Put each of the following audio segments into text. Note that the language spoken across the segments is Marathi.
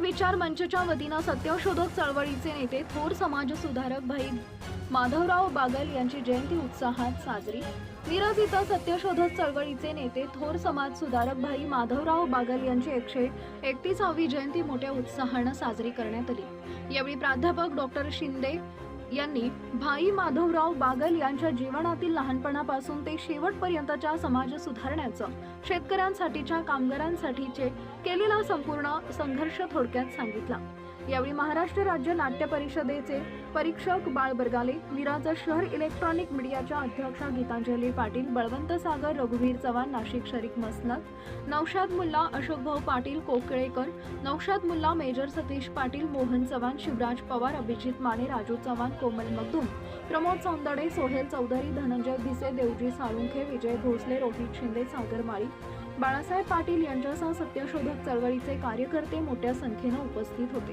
विचार मंचच्या वतीनं सत्यशोधक चळवळीचे नेते थोर समाज सुधारक भाई माधवराव बागल यांची जयंती उत्साहात साजरी. मिरज इथं सत्यशोधक चळवळीचे नेते थोर समाज सुधारक भाई माधवराव बागल यांची एकशे एकतीसावी जयंती मोठ्या उत्साहानं साजरी करण्यात आली. यावेळी प्राध्यापक डॉक्टर शिंदे यांनी भाई माधवराव बागल यांच्या जीवनातील लहानपणापासून ते शेवटपर्यंतच्या समाज सुधारण्याचं शेतकऱ्यांसाठीच्या कामगारांसाठीचे केलेला संपूर्ण संघर्ष थोडक्यात सांगितला. यावेळी महाराष्ट्र राज्य नाट्य परिषदेचे परीक्षक बाळ बरगाले मिराज शहर इलेक्ट्रॉनिक मीडियाच्या अध्यक्षा गीतांजली पाटील बळवंत सागर रघुवीर चव्हाण नाशिक शरीफ मसनत नौशाद मुल्ला अशोकभाऊ पाटील कोकळेकर नौशाद मुल्ला मेजर सतीश पाटील मोहन चव्हाण शिवराज पवार अभिजित माने राजू चव्हाण कोमल मगदूम प्रमोद सौंदडे सोहेल चौधरी धनंजय भिसे देवजी साळुंखे विजय भोसले रोहित शिंदे सागर माळी बाळासाहेब पाटील यांच्यासह सत्यशोधक चळवळीचे कार्यकर्ते मोठ्या संख्येनं उपस्थित होते.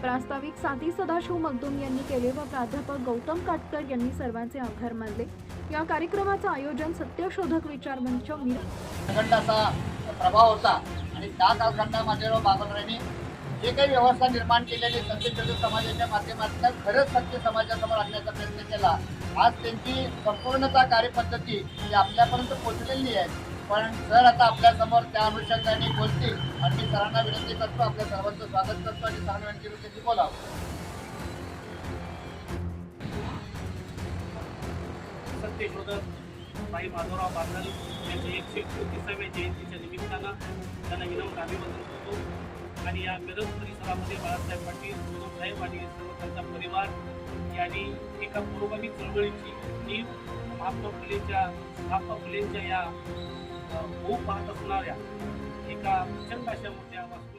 प्रास्ताविक साथी सदाशिव मगदुम यांनी केले व प्राध्यापक गौतम काटकर यांनी सर्वांचे आभार मानले. या कार्यक्रमाचं आयोजन सत्यशोधक विचार मंच प्रभाव होता आणि त्या कालखंडामध्ये बाबासाहेबांनी जे काही व्यवस्था निर्माण केलेली सत्यशोधक समाजाच्या माध्यमातून खरंच सत्य समाजासमोर आणण्याचा प्रयत्न केला. आज त्यांची संपूर्णता कार्यपद्धती ही आपल्यापर्यंत पोचलेली आहे. पण सर आता आपल्यासमोर त्या अनुषंगाने बोलतील आणि मी सरांना विनंती करतो आपल्या सर्वांचं स्वागत करतो आणि सरांना विनंती बोलावं. सत्यशोधक भाई माधवराव बांधल यांच्या एकशे एकतीसाव्या जयंतीच्या निमित्तानं त्यांना विनम्र अभिवंदन करतो. या मिरज परिसरामध्ये बाळासाहेब पाटील साहेब आणि सर्व त्यांचा परिवार यांनी एका पुरोगामी चळवळीची नीव महात्मा फुलेच्या महात्मा फुलेंच्या या अ, होऊ पाहत असणाऱ्या एका प्रचंड अशा मोठ्या वास्तू